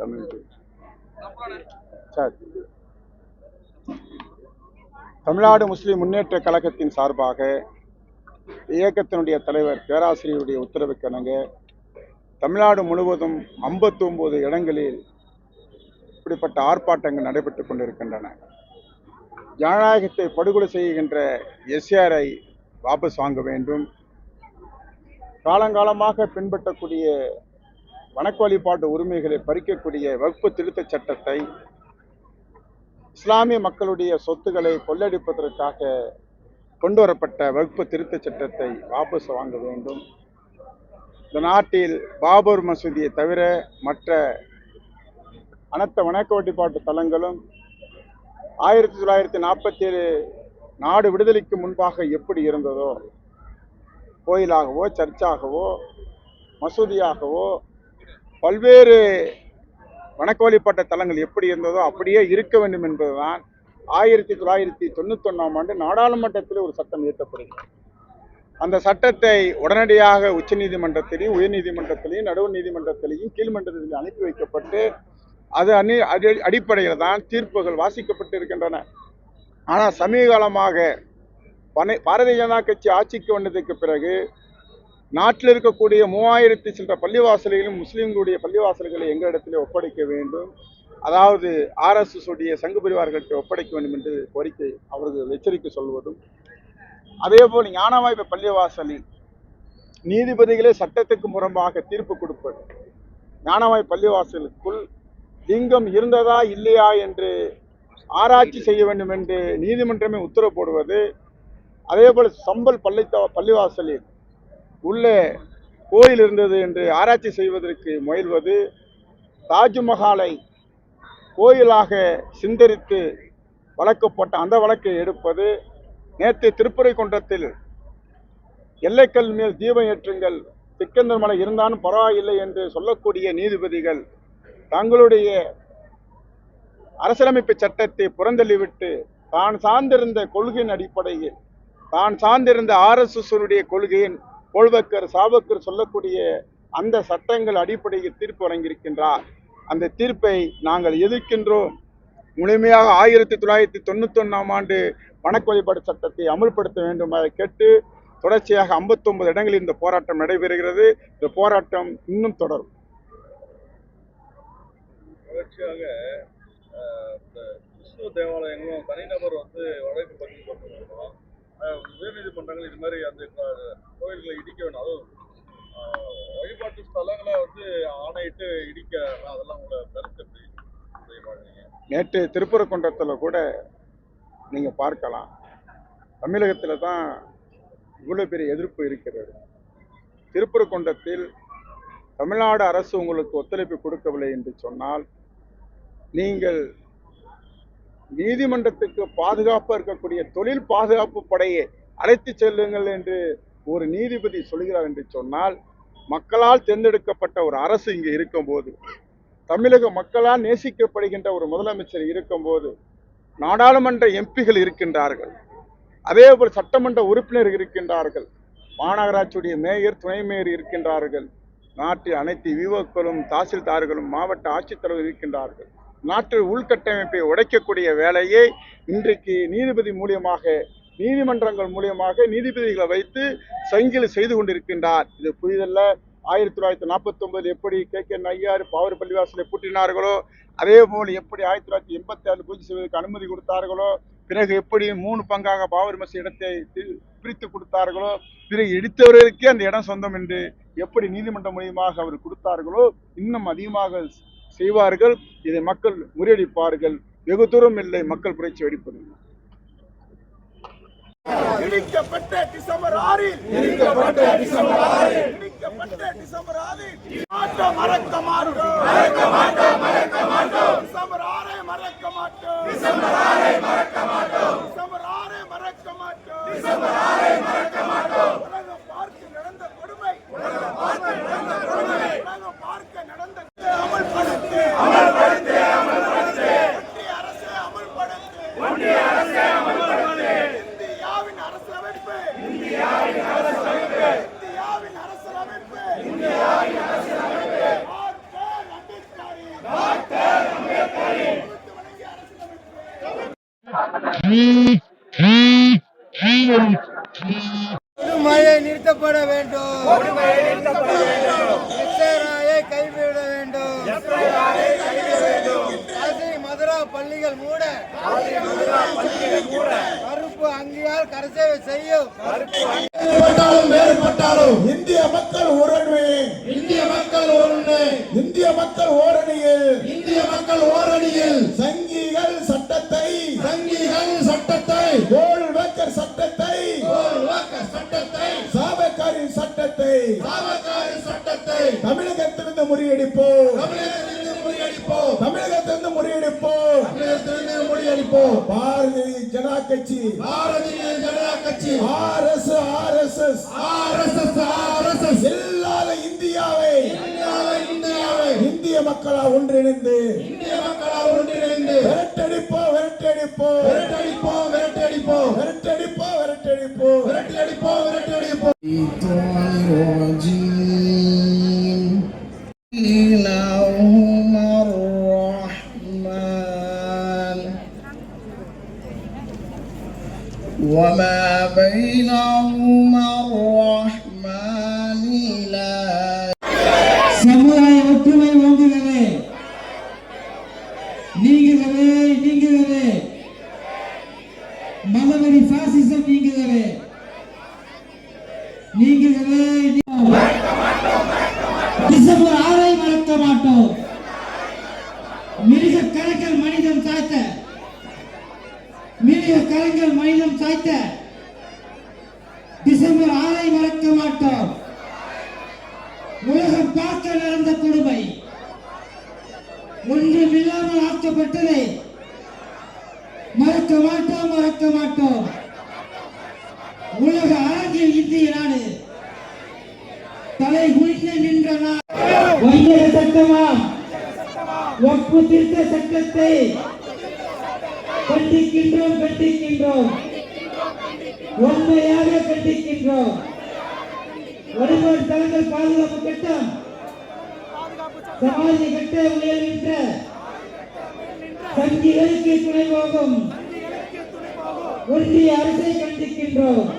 தமிழ் சரி. தமிழ்நாடு முஸ்லிம் முன்னேற்ற கழகத்தின் சார்பாக இயக்கத்தினுடைய தலைவர் பேராசிரியருடைய உத்தரவுக்கிணங்க தமிழ்நாடு முழுவதும் 59 இடங்களில் இப்படிப்பட்ட ஆர்ப்பாட்டங்கள் நடைபெற்று கொண்டிருக்கின்றன. ஜனநாயகத்தை படுகொலை செய்கின்ற எஸ்ஆரை வாபஸ் வாங்க வேண்டும். காலங்காலமாக பின்பற்றக்கூடிய வணக்க வழிபாட்டு உரிமைகளை பறிக்கக்கூடிய வகுப்பு திருத்தச் சட்டத்தை இஸ்லாமிய மக்களுடைய சொத்துக்களை கொள்ளடிப்பதற்காக கொண்டு வரப்பட்ட வகுப்பு திருத்தச் சட்டத்தை வாபஸ் வாங்க வேண்டும். இந்த நாட்டில் பாபர் மசூதியை தவிர மற்ற அனைத்து வணக்க வழிபாட்டு தலங்களும் ஆயிரத்தி தொள்ளாயிரத்தி நாற்பத்தி ஏழு நாடு விடுதலைக்கு முன்பாக எப்படி இருந்ததோ கோயிலாகவோ சர்ச்சாகவோ மசூதியாகவோ பல்வேறு வணக்க வழிபாட்ட தலங்கள் எப்படி இருந்ததோ அப்படியே இருக்க வேண்டும் என்பதுதான் ஆயிரத்தி தொள்ளாயிரத்தி தொண்ணூத்தொன்னாம் ஆண்டு நாடாளுமன்றத்தில் ஒரு சட்டம் இயற்றப்படுகிறது. அந்த சட்டத்தை உடனடியாக உச்சநீதிமன்றத்திலையும் உயர்நீதிமன்றத்திலையும் நடுவு நீதிமன்றத்திலையும் கீழ்மன்றத்திலையும் அனுப்பி வைக்கப்பட்டு அது அணி அடி அடிப்படையில் தான் தீர்ப்புகள் வாசிக்கப்பட்டு இருக்கின்றன. ஆனால் சமீப காலமாக பனை பாரதிய ஜனதா கட்சி ஆட்சிக்கு வந்ததுக்கு பிறகு நாட்டில் இருக்கக்கூடிய மூவாயிரத்தி சில்லற பள்ளிவாசல்களிலும் முஸ்லீம்களுடைய பள்ளிவாசல்களை எங்களிடத்திலே ஒப்படைக்க வேண்டும். அதாவது ஆர்எஸ்எஸ் உடைய சங்கு பரிவார்கள்ட்ட ஒப்படைக்க வேண்டும் என்று கோரிக்கை அவர்கள் எச்சரிக்கை சொல்வதும். அதே போல் ஞானவாய்ப்பு பள்ளிவாசலில் நீதிபதிகளே சட்டத்துக்கு முரம்பாக தீர்ப்பு கொடுப்பது. ஞானவாய் பள்ளிவாசலுக்குள் லிங்கம் இருந்ததா இல்லையா என்று ஆராய்ச்சி செய்ய வேண்டும் என்று நீதிமன்றமே உத்தரவு போடுவது. அதே போல் சம்பல் பள்ளி பள்ளிவாசலில் உள்ளே கோயில் இருந்தது என்று ஆராய்ச்சி செய்வதற்கு முயல்வது தாஜ்மஹாலை கோயிலாக சிந்தரித்து வழக்கப்பட்ட அந்த வழக்கை எடுப்பது நேற்று திருப்பரைக்குன்றத்தில் எல்லைக்கல் மேல் தீபம் ஏற்றுங்கள் சிக்கந்தர் மலை இருந்தாலும் பரவாயில்லை என்று சொல்லக்கூடிய நீதிபதிகள் தங்களுடைய அரசியலமைப்பு சட்டத்தை புறந்தள்ளிவிட்டு தான் சார்ந்திருந்த கொள்கையின் அடிப்படையில் தான் சார்ந்திருந்த ஆர்எஸ்எஸ்னுடைய கொள்கையின் கோல்வக்கர் சாவக்கர் சொல்லக்கூடிய அந்த சட்டங்கள் அடிப்படையில் தீர்ப்பு வழங்கியிருக்கின்றார். அந்த தீர்ப்பை நாங்கள் எதிர்க்கின்றோம். முழுமையாக ஆயிரத்தி தொள்ளாயிரத்தி தொண்ணூத்தொன்னாம் ஆண்டு வணக்க வழிபாடு சட்டத்தை அமுல்படுத்த வேண்டும் அதை கேட்டு தொடர்ச்சியாக 59 இடங்களில் இந்த போராட்டம் நடைபெறுகிறது. இந்த போராட்டம் இன்னும் தொடரும். தொடர்ச்சியாக இந்த கிறிஸ்துவ தேவாலயங்களும் தனிநபர் வந்து வழக்கு பதிவு பண்ணுறோம் உயர்நீதிமன்றங்கள் இது மாதிரி அந்த கோயில்களை இடிக்க வேணும். அதுவும் வழிபாட்டு ஸ்தலங்களை வந்து ஆணையிட்டு இடிக்க அதெல்லாம் உங்களோட கருத்து நேற்று திருப்பரங்குன்றத்தில் கூட நீங்கள் பார்க்கலாம். தமிழகத்தில் தான் இவ்வளோ பெரிய எதிர்ப்பு இருக்கிறது. திருப்பரங்குன்றத்தில் தமிழ்நாடு அரசு உங்களுக்கு ஒத்துழைப்பு கொடுக்கவில்லை என்று சொன்னால் நீங்கள் நீதிமன்றத்துக்கு பாதுகாப்பாக இருக்கக்கூடிய தொழில் பாதுகாப்பு படையை அழைத்து செல்லுங்கள் என்று ஒரு நீதிபதி சொல்கிறார் என்று சொன்னால் மக்களால் தேர்ந்தெடுக்கப்பட்ட ஒரு அரசு இங்கே இருக்கும்போது தமிழக மக்களால் நேசிக்கப்படுகின்ற ஒரு முதலமைச்சர் இருக்கும்போது நாடாளுமன்ற எம்பிகள் இருக்கின்றார்கள். அதே போல் சட்டமன்ற உறுப்பினர்கள் இருக்கின்றார்கள். மாநகராட்சியுடைய மேயர் துணை மேயர் இருக்கின்றார்கள். நாட்டில் அனைத்து விவோக்களும் தாசில்தார்களும் மாவட்ட ஆட்சித்தலைவர் இருக்கின்றார்கள். நாட்டு உள்கட்டமைப்பை உடைக்கக்கூடிய வேலையை இன்றைக்கு நீதிபதி மூலியமாக நீதிமன்றங்கள் மூலியமாக நீதிபதிகளை வைத்து சங்கிலி செய்து கொண்டிருக்கின்றார். இது புரிதல்ல ஆயிரத்தி தொள்ளாயிரத்தி நாற்பத்தி எப்படி கே. கே. நையார் பாவூர் பள்ளிவாசலை பூட்டினார்களோ அதே போல் எப்படி ஆயிரத்தி தொள்ளாயிரத்தி எண்பத்தி ஆறு பூஜை செய்வதற்கு அனுமதி கொடுத்தார்களோ பிறகு எப்படி மூணு பங்காக பாவூர் மசி இடத்தை பிரித்து கொடுத்தார்களோ பிறகு எடுத்தவர்களுக்கே அந்த இடம் சொந்தம் என்று எப்படி நீதிமன்றம் மூலியமாக அவர் கொடுத்தார்களோ இன்னும் அதிகமாக செய்வார்கள் இதை மக்கள் முறியடிப்பார்கள். வெகு தூரம் இல்லை மக்கள் புரட்சி வெடிப்பது. இடிக்கப்பட்ட டிசம்பர் ஆறில் இடிக்கப்பட்ட டிசம்பர் ஆறில். இடிக்கப்பட்ட டிசம்பர் ஆறில். மாட்டோம் மறக்க மாட்டோம். மறக்க மாட்டோம் மறக்க மாட்டோம். டிசம்பர் ஆறை மறக்க மாட்டோம். டிசம்பர் ஆறை மறக்க மாட்டோம் டிசம்பர் ஆறை மறக்க மாட்டோம் டிசம்பர் ஆறை மறக்க மாட்டோம் உலகம் பார்த்து நடந்த கொடுமை உலகம் பார்த்து நடந்த கொடுமை உலகம் பார்க்க நடந்த அமல்படுத்து அமல்படுத்து அமல்படுத்து ஒன்றிய அரசு அமல்படுத்து ஒன்றிய அரசு அமல்படுத்து இந்தியாவின் அரசியலமைப்பு இந்தியாவின் அரசியலமைப்பு இந்தியாவின் அரசியலமைப்பு இந்தியாவின் அரசியலமைப்பு டாக்டர் அம்பேத்கரின் கொடுமையை நிறுத்தப்பட வேண்டும். எஸ்ஐஆரை கைவிட வேண்டும். காசி மதுரா பள்ளிகள் மூட. கருப்பு அங்கியால் கரசேவை செய்யும். வேறுபட்டாலும் சட்டத்தை தமிழகத்திலிருந்து முறியடிப்போம். தமிழகத்திலிருந்து முறியடிப்போம். தமிழகத்திலிருந்து முறியடிப்போம். பாரதிய ஜனதா கட்சி. பாரதிய ஜனதா கட்சி. RS RSS. RSS RSS. இல்லாத இந்தியாவை. இந்தியாவை. இந்திய மக்களா ஒன்றிணைந்து. இந்திய மக்களா ஒன்றிணைந்து. விரட்டடிப்போம் விரட்டடிப்போம் விரட்டடிப்போம் விரட்டடிப்போம் விரட்டடிப்போம் விரட்டடிப்போம் விரட்டடிப்போம் விரட்டடிப்போம் بينهما الرحمن لا சமுதாய ஒற்றுமை ஓங்குகிறது நீங்குகிறது நீங்குகிறது மதவெறி பாசிசம் நீங்குகிறது நீங்குகிறது டிசம்பர் ஆறை மறக்க மாட்டோம் மிருக கணக்கில் மனிதம் சாய்த்த மிருக கணக்கில் மனிதம் சாய்த்த டிசம்பர் ஆறை மறக்க மாட்டோம். உலகம் பார்க்க நடந்த கொடுமை. ஒன்றுமில்லாமல் ஆக்கப்பட்டதை மறக்க மாட்டோம் மறக்க மாட்டோம். உலக அரங்கில் இந்திய நாடு தலை குனிந்து நின்ற நாடு. சட்டமா? ஒப்பு திருத்த சட்டத்தை கண்டிக்கின்றோம் கண்டிக்கின்றோம். உண்மையாக கண்டிக்கின்றோம் வழிபாடு தலங்கள் பாதுகாப்பு திட்டம் சமாதி கட்ட முயல்கின்ற சங்கிகளுக்கு துணை போகும். ஒன்றிய அரசை கண்டிக்கின்றோம்.